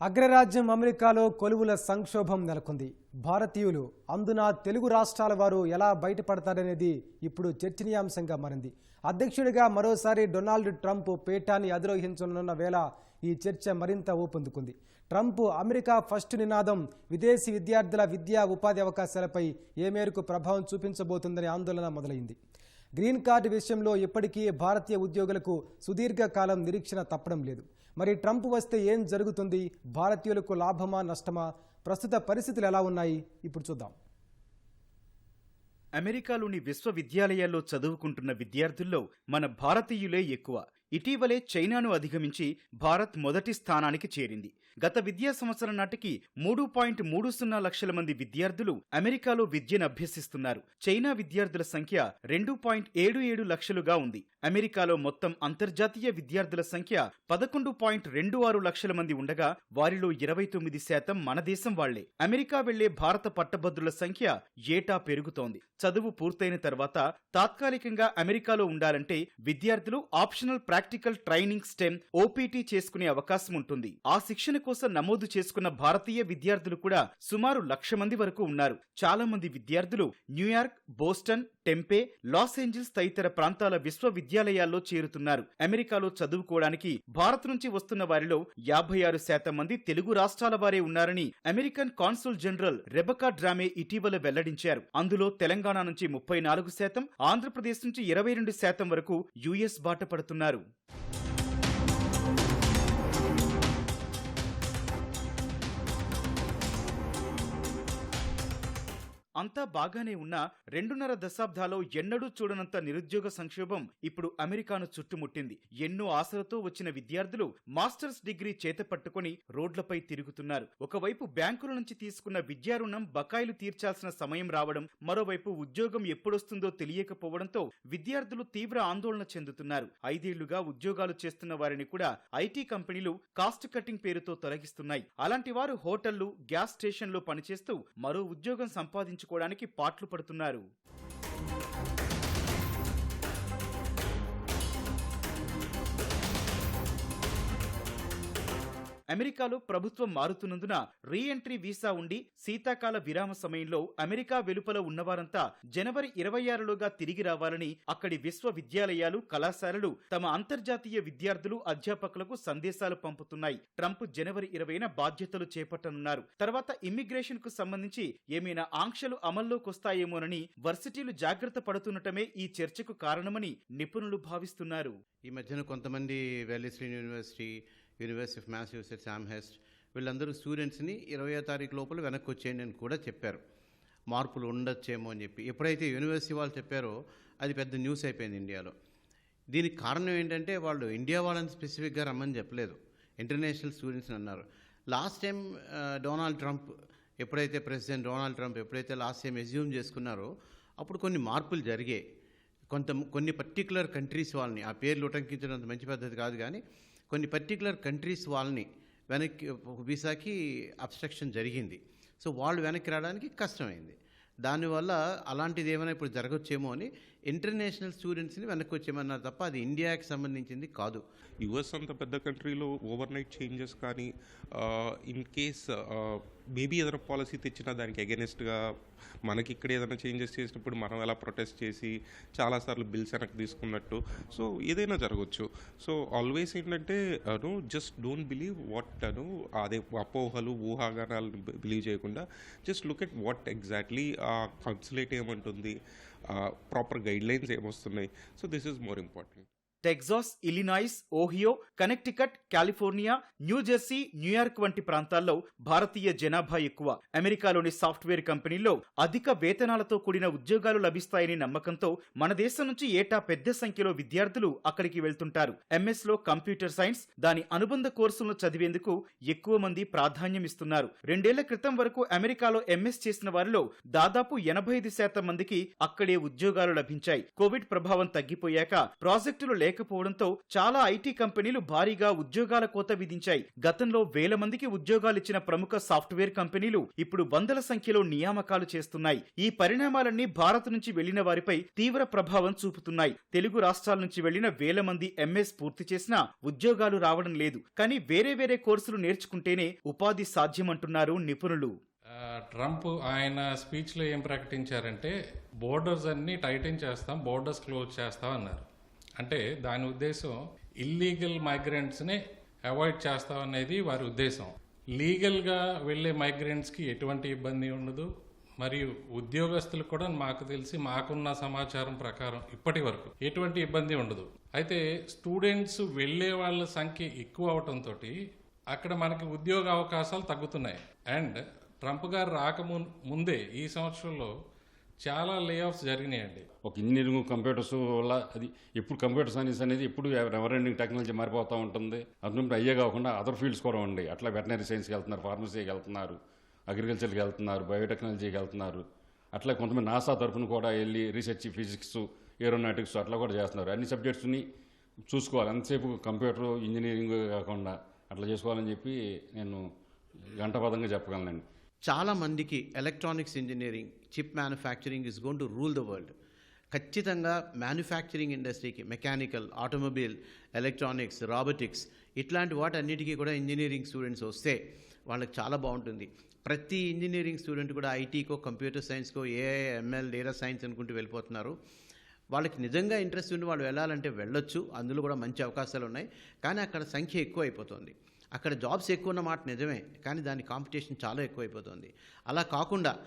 అగ్రరాజ్యం అమెరికాలో కొలువుల సంక్షోభం నెలకొంది. భారతీయులు అందున తెలుగు రాష్ట్రాల వారు ఎలా బయటపడతారనేది ఇప్పుడు చర్చనీయాంశంగా మారింది. అధ్యక్షుడిగా మరోసారి డొనాల్డ్ ట్రంప్ పీఠాన్ని అధిరోహించనున్న వేళ ఈ చర్చ మరింత ఊపందుకుంది. ట్రంప్ అమెరికా ఫస్ట్ నినాదం విదేశీ విద్యార్థుల విద్యా ఉపాధి అవకాశాలపై ఏ మేరకు ప్రభావం చూపించబోతుందనే ఆందోళన మొదలైంది. గ్రీన్ కార్డు విషయంలో ఇప్పటికీ భారతీయ ఉద్యోగులకు సుదీర్ఘకాలం నిరీక్షణ తప్పడం లేదు. మరి ట్రంప్ వస్తే ఏం జరుగుతుంది? భారతీయులకు లాభమా నష్టమా? ప్రస్తుత పరిస్థితులు ఎలా ఉన్నాయి? ఇప్పుడు చూద్దాం. అమెరికాలోని విశ్వవిద్యాలయాల్లో చదువుకుంటున్న విద్యార్థుల్లో మన భారతీయులే ఎక్కువ. ఇటీవలే చైనాను అధిగమించి భారత్ మొదటి స్థానానికి చేరింది. గత విద్యా సంవత్సరం నాటికి మూడు పాయింట్ మూడు సున్నా లక్షల మంది విద్యార్థులు అమెరికాలో విద్యను అభ్యసిస్తున్నారు. చైనా విద్యార్థుల సంఖ్య రెండు పాయింట్ ఏడు ఏడు లక్షలుగా ఉంది. అమెరికాలో మొత్తం అంతర్జాతీయ విద్యార్థుల సంఖ్య పదకొండు పాయింట్ రెండు ఆరు లక్షల మంది ఉండగా వారిలో ఇరవై తొమ్మిది శాతం మన దేశం వాళ్ళే. అమెరికా వెళ్ళే భారత పట్టభద్రుల సంఖ్య ఏటా పెరుగుతోంది. చదువు పూర్తయిన తర్వాత తాత్కాలికంగా అమెరికాలో ఉండాలంటే విద్యార్థులు optional practical training STEM OPT చేసుకునే అవకాశం ఉంటుంది. ఆ శిక్షణ కోసం నమోదు చేసుకున్న భారతీయ విద్యార్థులు కూడా సుమారు లక్ష మంది వరకు ఉన్నారు. చాలా మంది విద్యార్థులు New York Boston Tempe Los Angeles తదితర ప్రాంతాల విశ్వవిద్యాలయాల్లో చేరుతున్నారు. అమెరికాలో చదువుకోవడానికి భారత్ నుంచి వస్తున్న వారిలో యాభై ఆరు శాతం మంది తెలుగు రాష్ట్రాల వారే ఉన్నారని American consul general Rebecca Drame ఇటీవల వెల్లడించారు. అందులో తెలంగాణ నుంచి ముప్పై నాలుగు శాతం ఆంధ్రప్రదేశ్ నుంచి ఇరవై రెండు శాతం వరకు యుఎస్ బాట పడుతున్నారు అంతా బాగానే ఉన్నా రెండున్నర దశాబ్దాలో ఎన్నడూ చూడనంత నిరుద్యోగ సంక్షోభం ఇప్పుడు అమెరికాను చుట్టుముట్టింది. ఎన్నో ఆశలతో వచ్చిన విద్యార్థులు మాస్టర్స్ డిగ్రీ చేతపట్టుకుని రోడ్లపై తిరుగుతున్నారు. ఒకవైపు బ్యాంకుల నుంచి తీసుకున్న విద్యా రుణం బకాయిలు తీర్చాల్సిన సమయం రావడం మరోవైపు ఉద్యోగం ఎప్పుడొస్తుందో తెలియకపోవడంతో విద్యార్థులు తీవ్ర ఆందోళన చెందుతున్నారు. ఐదేళ్ళుగా ఉద్యోగాలు చేస్తున్న వారిని కూడా ఐటీ కంపెనీలు కాస్ట్ కటింగ్ పేరుతో తొలగిస్తున్నాయి. అలాంటి వారు హోటళ్ళు గ్యాస్ స్టేషన్లో పనిచేస్తూ మరో ఉద్యోగం సంపాదించు సంపాదించుకోవడానికి పాట్లు పడుతున్నారు. అమెరికాలో ప్రభుత్వం మారుతున్నందున రీ ఎంట్రీ వీసా ఉండి శీతాకాల విరామ సమయంలో అమెరికా వెలుపల ఉన్నవారంతా జనవరి ఇరవై ఆరులోగా తిరిగి రావాలని అక్కడి విశ్వవిద్యాలయాలు కళాశాలలు తమ అంతర్జాతీయ విద్యార్థులు అధ్యాపకులకు సందేశాలు పంపుతున్నాయి. ట్రంప్ జనవరి ఇరవైన బాధ్యతలు చేపట్టనున్నారు. తర్వాత ఇమ్మిగ్రేషన్కు సంబంధించి ఏమైనా ఆంక్షలు అమల్లోకొస్తాయేమోనని వర్సిటీలు జాగ్రత్త పడుతుండటమే ఈ చర్చకు కారణమని నిపుణులు భావిస్తున్నారు. ఈ మధ్యన కొంతమంది వ్యాలీస్ట్రీన్ university university of Massachusetts Amherst వీళ్ళందరూ స్టూడెంట్స్ని ఇరవయో తారీఖు లోపల వెనక్కి వచ్చేయండి అని కూడా చెప్పారు. మార్పులు ఉండొచ్చేమో అని చెప్పి. ఎప్పుడైతే యూనివర్సిటీ వాళ్ళు చెప్పారో అది పెద్ద న్యూస్ అయిపోయింది ఇండియాలో. దీనికి కారణం ఏంటంటే వాళ్ళు ఇండియా వాళ్ళని స్పెసిఫిక్గా రమ్మని చెప్పలేదు. ఇంటర్నేషనల్ స్టూడెంట్స్ని అన్నారు. లాస్ట్ టైం డొనాల్డ్ ట్రంప్ ఎప్పుడైతే ప్రెసిడెంట్ డొనాల్డ్ ట్రంప్ ఎప్పుడైతే లాస్ట్ టైం ఎజ్యూమ్ చేసుకున్నారో అప్పుడు కొన్ని మార్పులు జరిగాయి. కొంత కొన్ని పర్టికులర్ కంట్రీస్ వాళ్ళని ఆ పేర్లు ఉటంకించడం అంత మంచి పద్ధతి కాదు కానీ కొన్ని పర్టికులర్ కంట్రీస్ వాళ్ళని వెనక్కి వీసాకి అబ్స్ట్రక్షన్ జరిగింది. సో వాళ్ళు వెనక్కి రావడానికి కష్టమైంది. దానివల్ల అలాంటిది ఏమైనా ఇప్పుడు జరగచ్చేమో అని ఇంటర్నేషనల్ స్టూడెంట్స్ని వెనక్కి వచ్చేయమన్నారు తప్ప అది ఇండియాకి సంబంధించింది కాదు. యుఎస్ అంత పెద్ద కంట్రీలో ఓవర్ నైట్ చేంజెస్ కానీ ఇన్ కేస్ మేబీ ఏదైనా పాలసీ తెచ్చినా దానికి అగెనిస్ట్గా మనకి ఇక్కడ ఏదైనా చేంజెస్ చేసినప్పుడు మనం ఎలా ప్రొటెస్ట్ చేసి చాలాసార్లు బిల్స్ వెనక్కి తీసుకున్నట్టు. సో ఏదైనా జరగవచ్చు సో ఆల్వేస్ ఏంటంటే అను జస్ట్ డోంట్ బిలీవ్ వాట్ అను అదే అపోహలు ఊహాగానాలను బిలీవ్ చేయకుండా just look at what exactly ఆ కన్సులేట్ ఏమంటుంది proper guide lines ఏమొస్తున్నాయి so this is more important Texas Illinois Ohio Connecticut California New Jersey New York వంటి ప్రాంతాల్లో భారతీయ జనాభా ఎక్కువ. అమెరికాలోని సాఫ్ట్వేర్ కంపెనీల్లో అధిక వేతనాలతో కూడిన ఉద్యోగాలు లభిస్తాయని నమ్మకంతో మన దేశం నుంచి ఏటా పెద్ద సంఖ్యలో విద్యార్థులు అక్కడికి వెళ్తుంటారు. ఎంఎస్లో కంప్యూటర్ సైన్స్ దాని అనుబంధ కోర్సులను చదివేందుకు ఎక్కువ మంది ప్రాధాన్యం ఇస్తున్నారు. రెండేళ్ళ క్రితం వరకు అమెరికాలో ఎంఎస్ చేసిన వారిలో దాదాపు ఎనభై ఐదు శాతం మందికి అక్కడే ఉద్యోగాలు లభించాయి. కోవిడ్ ప్రభావం తగ్గిపోయాక ప్రాజెక్టులు లేక లేకపోవడంతో చాలా ఐటీ కంపెనీలు భారీగా ఉద్యోగాల కోత విధించాయి. గతంలో వేల మందికి ఉద్యోగాలిచ్చిన ప్రముఖ సాఫ్ట్వేర్ కంపెనీలు ఇప్పుడు వందల సంఖ్యలో నియామకాలు చేస్తున్నాయి. ఈ పరిణామాలన్నీ భారత్ నుంచి వెళ్ళిన వారిపై తీవ్ర ప్రభావం చూపుతున్నాయి. తెలుగు రాష్ట్రాల నుంచి వెళ్ళిన వేల మంది ఎంఎస్ పూర్తి చేసినా ఉద్యోగాలు రావడం లేదు. కానీ వేరే వేరే కోర్సులు నేర్చుకుంటేనే ఉపాధి సాధ్యమంటున్నారు నిపుణులు. ట్రంప్ ఆయన స్పీచ్లో ఏం ప్రకటించారంటే బోర్డర్స్ అన్ని టైటన్ చేస్తాం బోర్డర్స్ క్లోజ్ చేస్తాం అన్నారు. అంటే దాని ఉద్దేశం ఇల్లీగల్ మైగ్రెంట్స్ని అవాయిడ్ చేస్తామనేది వారి ఉద్దేశం. లీగల్గా వెళ్ళే మైగ్రెంట్స్కి ఎటువంటి ఇబ్బంది ఉండదు. మరియు ఉద్యోగస్తులు కూడా మాకు తెలిసి మాకున్న సమాచారం ప్రకారం ఇప్పటి వరకు ఎటువంటి ఇబ్బంది ఉండదు. అయితే స్టూడెంట్స్ వెళ్ళే వాళ్ళ సంఖ్య ఎక్కువ అవటంతో అక్కడ మనకి ఉద్యోగ అవకాశాలు తగ్గుతున్నాయి. అండ్ ట్రంప్ గారు రాకము ముందే ఈ సంవత్సరంలో చాలా లే ఆఫ్స్ జరిగినాయండి. ఒక ఇంజనీరింగ్ కంప్యూటర్స్ వల్ల అది ఎప్పుడు కంప్యూటర్ సైన్స్ అనేది ఎప్పుడు ఎవర్ ఎండింగ్ టెక్నాలజీ మారిపోతూ ఉంటుంది. అటువంటి అయ్యే కాకుండా అదర్ ఫీల్డ్స్ కూడా ఉండే. అట్లా వెటనరీ సైన్స్కి వెళ్తున్నారు ఫార్మసీకి వెళ్తున్నారు అగ్రికల్చర్కి వెళ్తున్నారు బయోటెక్నాలజీకి వెళ్తున్నారు. అట్లా కొంతమంది నాసా తరఫున కూడా వెళ్ళి రీసెర్చ్ ఫిజిక్స్ ఏరోనాటిక్స్ అట్లా కూడా చేస్తున్నారు. అన్ని సబ్జెక్ట్స్ని చూసుకోవాలి. అంతసేపు కంప్యూటర్ ఇంజనీరింగ్ కాకుండా అట్లా చేసుకోవాలని చెప్పి నేను గంటపదంగా చెప్పగలనండి. చాలా మందికి electronics engineering chip manufacturing is gone to rule the world ఖచ్చితంగా మ్యానుఫ్యాక్చరింగ్ ఇండస్ట్రీకి మెకానికల్ ఆటోమొబైల్ ఎలక్ట్రానిక్స్ రాబోటిక్స్ ఇట్లాంటి వాటన్నిటికీ కూడా ఇంజనీరింగ్ స్టూడెంట్స్ వస్తే వాళ్ళకి చాలా బాగుంటుంది. ప్రతి ఇంజనీరింగ్ స్టూడెంట్ కూడా ఐటీకో కంప్యూటర్ సైన్స్కో ఏఐ ఎంఎల్ డేటా సైన్స్ అనుకుంటూ వెళ్ళిపోతున్నారు. వాళ్ళకి నిజంగా ఇంట్రెస్ట్ ఉండి వాళ్ళు వెళ్ళాలంటే వెళ్ళొచ్చు. అందులో కూడా మంచి అవకాశాలు ఉన్నాయి కానీ అక్కడ సంఖ్య ఎక్కువ అయిపోతుంది అక్కడ జాబ్స్ ఎక్కువ ఉన్న మాట నిజమే కానీ దాని కాంపిటీషన్ చాలా ఎక్కువైపోతుంది. అలా కాకుండా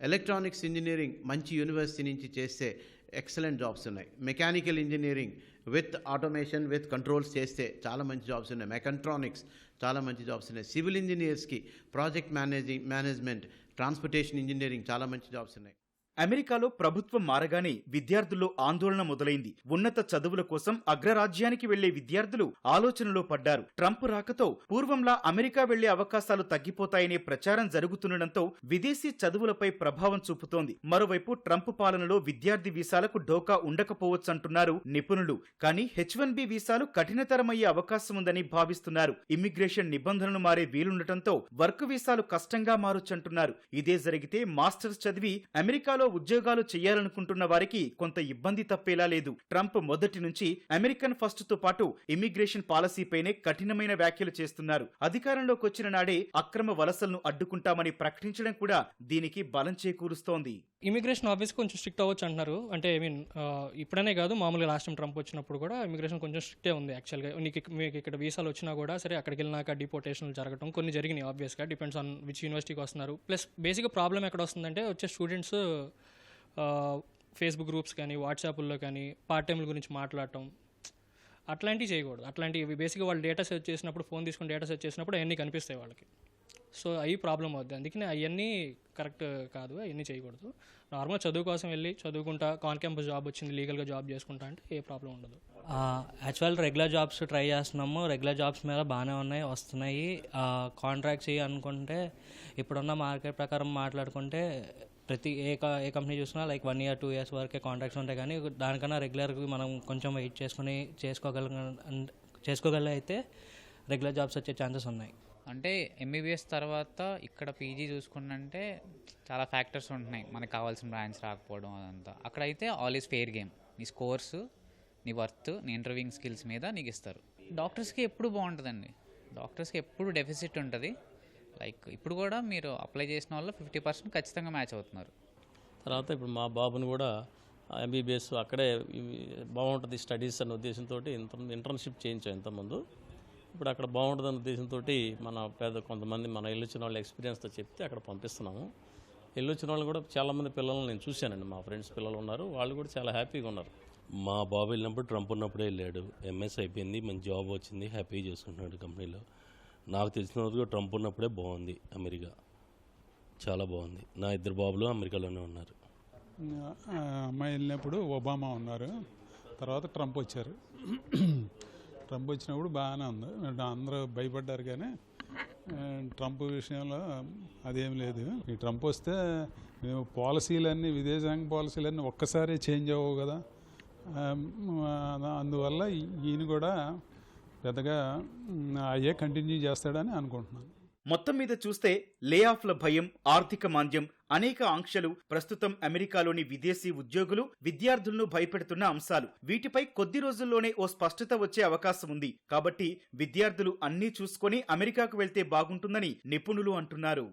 ఎలక్ట్రానిక్స్ ఇంజనీరింగ్ మంచి యూనివర్సిటీ నుంచి చేస్తే ఎక్సలెంట్ జాబ్స్ ఉన్నాయి. Mechanical engineering with automation with controls చేస్తే చాలా మంచి జాబ్స్ ఉన్నాయి. మెకాట్రానిక్స్ చాలా మంచి జాబ్స్ ఉన్నాయి. Civil ఇంజనీర్స్కి project managing management transportation engineering చాలా మంచి జాబ్స్ ఉన్నాయి. అమెరికాలో ప్రభుత్వం మారగానే విద్యార్థుల్లో ఆందోళన మొదలైంది. ఉన్నత చదువుల కోసం అగ్రరాజ్యానికి వెళ్ళే విద్యార్థులు ఆలోచనలో పడ్డారు. ట్రంప్ రాకతో పూర్వంలా అమెరికా వెళ్ళే అవకాశాలు తగ్గిపోతాయనే ప్రచారం జరుగుతుండటంతో విదేశీ చదువులపై ప్రభావం చూపుతోంది. మరోవైపు ట్రంప్ పాలనలో విద్యార్థి వీసాలకు డోకా ఉండకపోవచ్చంటున్నారు నిపుణులు. కానీ హెచ్ వన్ బి వీసాలు కఠినతరమయ్యే అవకాశం ఉందని భావిస్తున్నారు. ఇమ్మిగ్రేషన్ నిబంధనలు మారే వీలుండటంతో వర్క్ వీసాలు కష్టంగా మారొచ్చంటున్నారు. ఇదే జరిగితే మాస్టర్స్ చదివి అమెరికాలో ఉద్యోగాలు చేయాలనుకుంటున్న వారికి కొంత ఇబ్బంది తప్పేలా లేదు. ట్రంప్ మొదటి నుంచి అమెరికన్ ఫస్ట్తో పాటు ఇమ్మిగ్రేషన్ పాలసీపైనే కఠినమైన వ్యాఖ్యలు చేస్తున్నారు. అధికారంలోకి వచ్చిన నాడే అక్రమ వలసలను అడ్డుకుంటామని ప్రకటించడం కూడా దీనికి బలం చేకూరుస్తోంది. ఇమిగ్రేషన్ ఆఫీస్ కొంచెం స్ట్రిక్ట్ అవ్వచ్చు అంటున్నారు. అంటే ఐ మీన్ ఇప్పుడనే కాదు మామూలుగా లాస్ట్ టైం ట్రంప్ వచ్చినప్పుడు కూడా ఇమిగ్రేషన్ కొంచెం స్ట్రిక్టే ఉంది యాక్చువల్గా నీకు మీకు ఇక్కడ వీసాలు వచ్చినా కూడా సరే అక్కడికి వెళ్ళినాక డిపోటేషన్లు జరగడం కొన్ని జరిగినాయి ఆబ్వియస్గా డిపెండ్స్ ఆన్ విచ్ యూనివర్సిటీకి వస్తున్నారు. ప్లస్ బేసిక్గా ప్రాబ్లం ఎక్కడ వస్తుందంటే వచ్చే స్టూడెంట్స్ ఫేస్బుక్ గ్రూప్స్ కానీ వాట్సాప్లో కానీ పార్ట్ టైంల గురించి మాట్లాడటం అట్లాంటివి చేయకూడదు. అట్లాంటివి బేసిక్గా వాళ్ళు డేటా సెర్చ్ చేసినప్పుడు ఫోన్ తీసుకుని డేటా సెర్చ్ చేసినప్పుడు అవన్నీ కనిపిస్తాయి వాళ్ళకి. సో అవి ప్రాబ్లం అవుద్ది. అందుకని అవన్నీ కరెక్ట్ కాదు అవన్నీ చేయకూడదు. నార్మల్ చదువు కోసం వెళ్ళి చదువుకుంటా కాన్ క్యాంపస్ జాబ్ వచ్చింది లీగల్గా జాబ్ చేసుకుంటా అంటే ఏ ప్రాబ్లం ఉండదు. యాక్చువల్ రెగ్యులర్ జాబ్స్ ట్రై చేస్తున్నాము. రెగ్యులర్ జాబ్స్ మీద బాగానే ఉన్నాయి వస్తున్నాయి. కాంట్రాక్ట్స్ అనుకుంటే ఇప్పుడున్న మార్కెట్ ప్రకారం మాట్లాడుకుంటే ప్రతి ఏ ఏ కంపెనీ చూసినా like one year two years వరకే కాంట్రాక్ట్స్ ఉంటాయి. కానీ దానికన్నా రెగ్యులర్గా మనం కొంచెం వెయిట్ చేసుకుని చేసుకోగల చేసుకోగల అయితే రెగ్యులర్ జాబ్స్ వచ్చే ఛాన్సెస్ ఉన్నాయి. అంటే ఎంబీబీఎస్ తర్వాత ఇక్కడ పీజీ చూసుకున్నంటే చాలా ఫ్యాక్టర్స్ ఉంటున్నాయి. మనకు కావాల్సిన బ్రాంచ్ రాకపోవడం అదంతా. అక్కడైతే ఆల్ ఈస్ ఫెయిర్ గేమ్ నీ స్కోర్స్ నీ వర్త్ నీ ఇంటర్వ్యూయింగ్ స్కిల్స్ మీద నీకు ఇస్తారు. డాక్టర్స్కి ఎప్పుడు బాగుంటుందండి. డాక్టర్స్కి ఎప్పుడు డెఫిసిట్ ఉంటుంది. లైక్ ఇప్పుడు కూడా మీరు అప్లై చేసిన వాళ్ళు ఫిఫ్టీ పర్సెంట్ ఖచ్చితంగా మ్యాచ్ అవుతున్నారు. తర్వాత ఇప్పుడు మా బాబుని కూడా ఎంబీబీఎస్ అక్కడే బాగుంటుంది స్టడీస్ అనే ఉద్దేశంతో ఇంత ఇంటర్న్షిప్ చేయించాం ఇంతకుముందు. ఇప్పుడు అక్కడ బాగుంటుంది అనే ఉద్దేశంతో మన పేద కొంతమంది మన వెళ్ళొచ్చిన వాళ్ళ ఎక్స్పీరియన్స్తో చెప్తే అక్కడ పంపిస్తున్నాము. వెళ్ళొచ్చిన వాళ్ళు కూడా చాలామంది పిల్లలు నేను చూశానండి. మా ఫ్రెండ్స్ పిల్లలు ఉన్నారు. వాళ్ళు కూడా చాలా హ్యాపీగా ఉన్నారు. మా బాబు వెళ్ళినప్పుడు ట్రంప్ ఉన్నప్పుడే వెళ్ళాడు. ఎంఎస్ అయిపోయింది. మంచి జాబ్ వచ్చింది. హ్యాపీగా చేసుకుంటున్నాడు కంపెనీలో నాకు తెలిసిన వరకు ట్రంప్ ఉన్నప్పుడే బాగుంది అమెరికా. చాలా బాగుంది. నా ఇద్దరు బాబులు అమెరికాలోనే ఉన్నారు. అమ్మాయి వెళ్ళినప్పుడు ఒబామా ఉన్నారు. తర్వాత ట్రంప్ వచ్చారు. ట్రంప్ వచ్చినప్పుడు బాగానే ఉంది. అందరూ భయపడ్డారు కానీ ట్రంప్ విషయంలో అదేం లేదు. ఈ ట్రంప్ వస్తే మేము పాలసీలన్నీ విదేశాంగ పాలసీలన్నీ ఒక్కసారి చేంజ్ అవ్వవు కదా. అందువల్ల ఈయన కూడా పెద్దగా అయ్యే కంటిన్యూ చేస్తాడని అనుకుంటున్నాను. మొత్తం మీద చూస్తే లే ఆఫ్ల భయం ఆర్థిక మాంద్యం అనేక ఆంక్షలు ప్రస్తుతం అమెరికాలోని విదేశీ ఉద్యోగులు విద్యార్థులను భయపెడుతున్న అంశాలు. వీటిపై కొద్ది రోజుల్లోనే ఓ స్పష్టత వచ్చే అవకాశం ఉంది. కాబట్టి విద్యార్థులు అన్నీ చూసుకొని అమెరికాకు వెళ్తే బాగుంటుందని నిపుణులు అంటున్నారు.